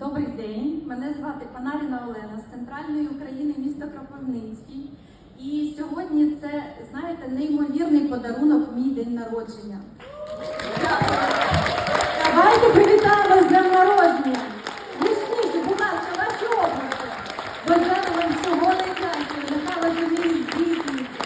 Добрий день, мене звати Панаріна Олена з центральної України, місто Кропивницький. І сьогодні це, знаєте, неймовірний подарунок мій день народження. Давайте привітаємо з днем народження! Гучніше, будь ласка, ваші області! Бажаю вам всього найкращого, нехай ваші мрії здійснюються.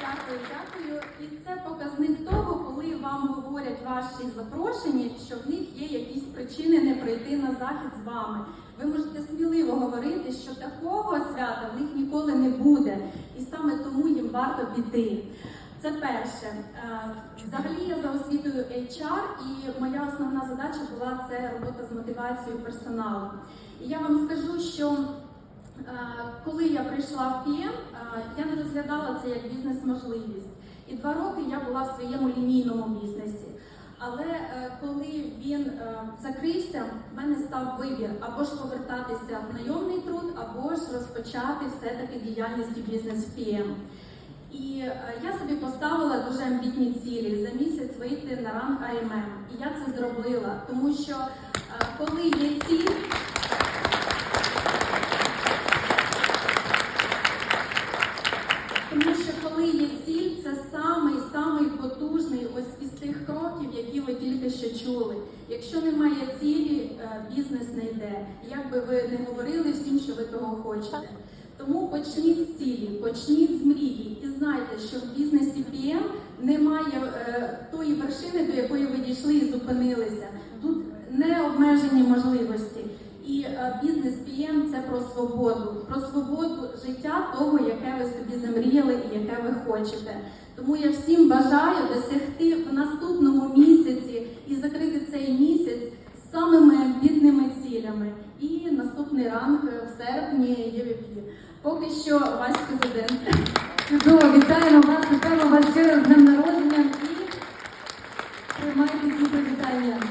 Дякую, дякую. І це показник того, коли вам говорять ваші запрошені, що в них є якісь причини не прийти на захід з вами. Ви можете сміливо говорити, що такого свята в них ніколи не буде, і саме тому їм варто піти. Це перше. Е, Взагалі я за освітою HR, і моя основна задача була це робота з мотивацією персоналу. І я вам скажу, що Е, Коли я прийшла в ПІМ, я не розглядала це як бізнес-можливість. І два роки я була в своєму лінійному бізнесі. Але е, коли він е, закрився, в мене став вибір або ж повертатися в найомний труд, або ж розпочати все-таки діяльність бізнес в ПІМ. І е, я собі поставила дуже амбітні цілі за місяць вийти на ранг АММ. І я це зробила, Тому що коли є ціль, це самий самий потужний ось із тих кроків, які ви тільки що чули. Якщо немає цілі, е, бізнес не йде. Як би ви не говорили всім, що ви того хочете. Тому почніть з цілі, почніть з мрії і знайте, що в бізнесі PM немає е, тої вершини, до якої ви дійшли і зупинилися. Тут не обмежені можливості. І е, бізнес PM – це про свободу, про свободу життя того, яке ви собі замріяли і яке ви хочете. Тому я всім бажаю цілями. І наступний ранг в серпні є в ефірі. Поки що ваш президент. Чудово, вітаємо вас, вітаємо вас ще раз з днем народження і приймайте ці привітання.